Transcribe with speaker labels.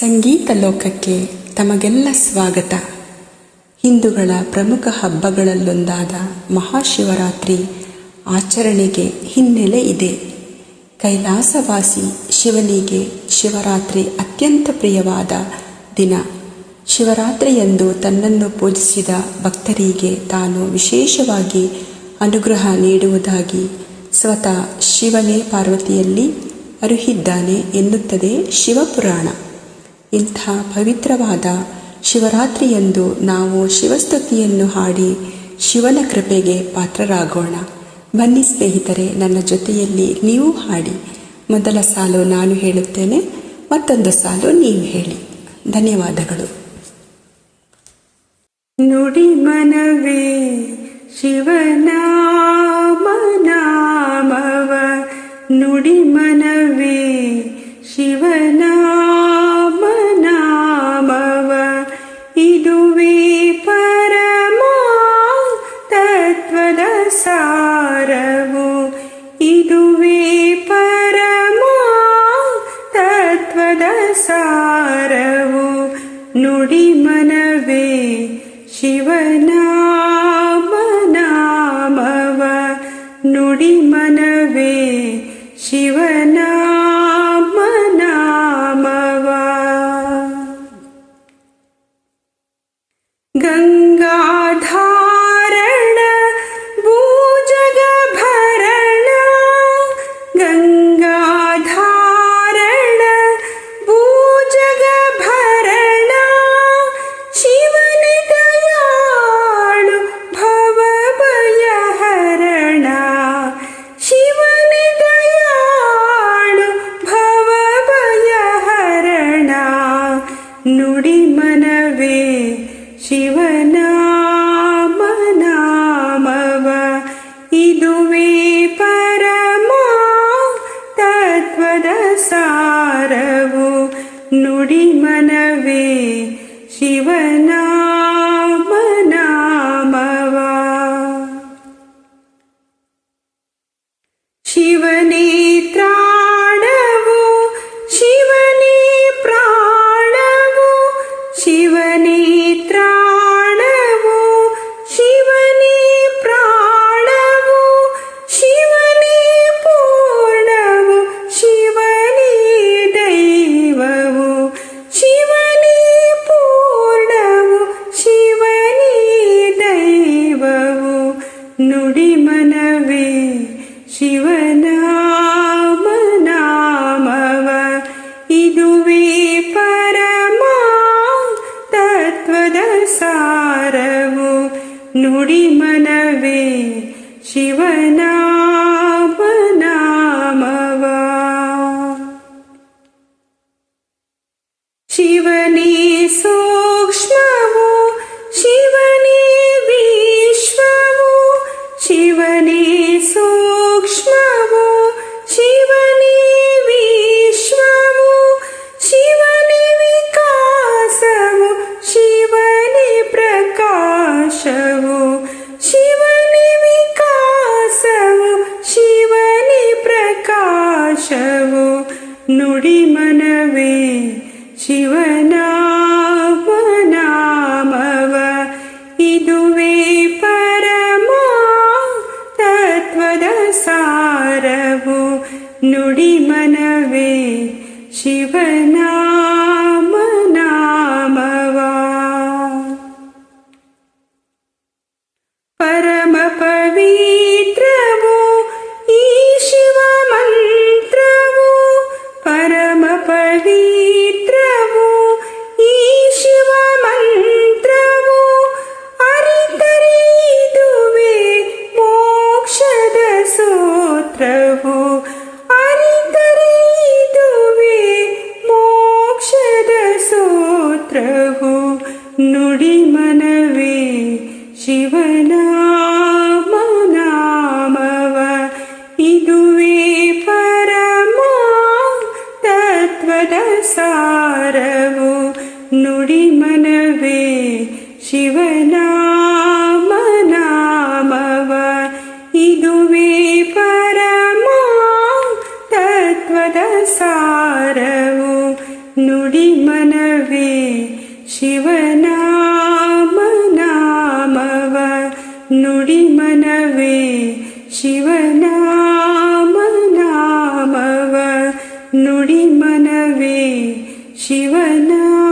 Speaker 1: ಸಂಗೀತ ಲೋಕಕ್ಕೆ ತಮಗೆಲ್ಲ ಸ್ವಾಗತ. ಹಿಂದೂಗಳ ಪ್ರಮುಖ ಹಬ್ಬಗಳಲ್ಲೊಂದಾದ ಮಹಾಶಿವರಾತ್ರಿ ಆಚರಣೆಗೆ ಹಿನ್ನೆಲೆ ಇದೆ. ಕೈಲಾಸವಾಸಿ ಶಿವನಿಗೆ ಶಿವರಾತ್ರಿ ಅತ್ಯಂತ ಪ್ರಿಯವಾದ ದಿನ. ಶಿವರಾತ್ರಿಯಂದು ತನ್ನನ್ನು ಪೂಜಿಸಿದ ಭಕ್ತರಿಗೆ ತಾನು ವಿಶೇಷವಾಗಿ ಅನುಗ್ರಹ ನೀಡುವುದಾಗಿ ಸ್ವತಃ ಶಿವನೇ ಪಾರ್ವತಿಯಲ್ಲಿ ಅರುಹಿದ್ದಾನೆ ಎನ್ನುತ್ತದೆ ಶಿವಪುರಾಣ. ಇಂಥ ಪವಿತ್ರವಾದ ಶಿವರಾತ್ರಿಯಂದು ನಾವು ಶಿವಸ್ತುತಿಯನ್ನು ಹಾಡಿ ಶಿವನ ಕೃಪೆಗೆ ಪಾತ್ರರಾಗೋಣ. ಬನ್ನಿ ಸ್ನೇಹಿತರೆ, ನನ್ನ ಜೊತೆಯಲ್ಲಿ ನೀವು ಹಾಡಿ. ಮೊದಲ ಸಾಲು ನಾನು ಹೇಳುತ್ತೇನೆ, ಮತ್ತೊಂದು ಸಾಲು ನೀವು ಹೇಳಿ. ಧನ್ಯವಾದಗಳು. ನುಡಿ ಮನವೇ ಶಿವನ ನುಡಿ ಮನವೇ ಇದುವೇ ಪರಮ ತತ್ವದ ಸಾರವು. ನುಡಿ ಮನವೇ ಶಿವನಾಮ ನಾಮವ. ನುಡಿ ಮನವೇ ನುಡಿ ಮನವೇ ಶಿವನಾಮ ನಾಮವ ಇದುವೇ ಪರಮ ತತ್ವದ ಸಾರವು. ನುಡಿ ಮನವೇ ಶಿವನಾಮ नुडिमनवे शिवनाम इ परमा तत्त्वदसारवो नुडिम ಪ್ರಕಾಶವು ನುಡಿ ಮನವೇ ಶಿವನಾಮನಾಮವ. ಇದುವೇ ಪರಮ ತತ್ವದ ಸಾರವು ನುಡಿ ಮನವೇ ಶಿವನಾಮ ಸೂತ್ರವು ನುಡಿ ಮನವೇ ಶಿವನಾಮ ನಾಮವ ಇದುವೇ ಪರಮ ತತ್ವದ ಸಾರವು. ನುಡಿ ಮನವೇ ಶಿವನಾಮ शिवनामनामव नुडिमनवे शिवनामनामव नुडिमनवे शिवना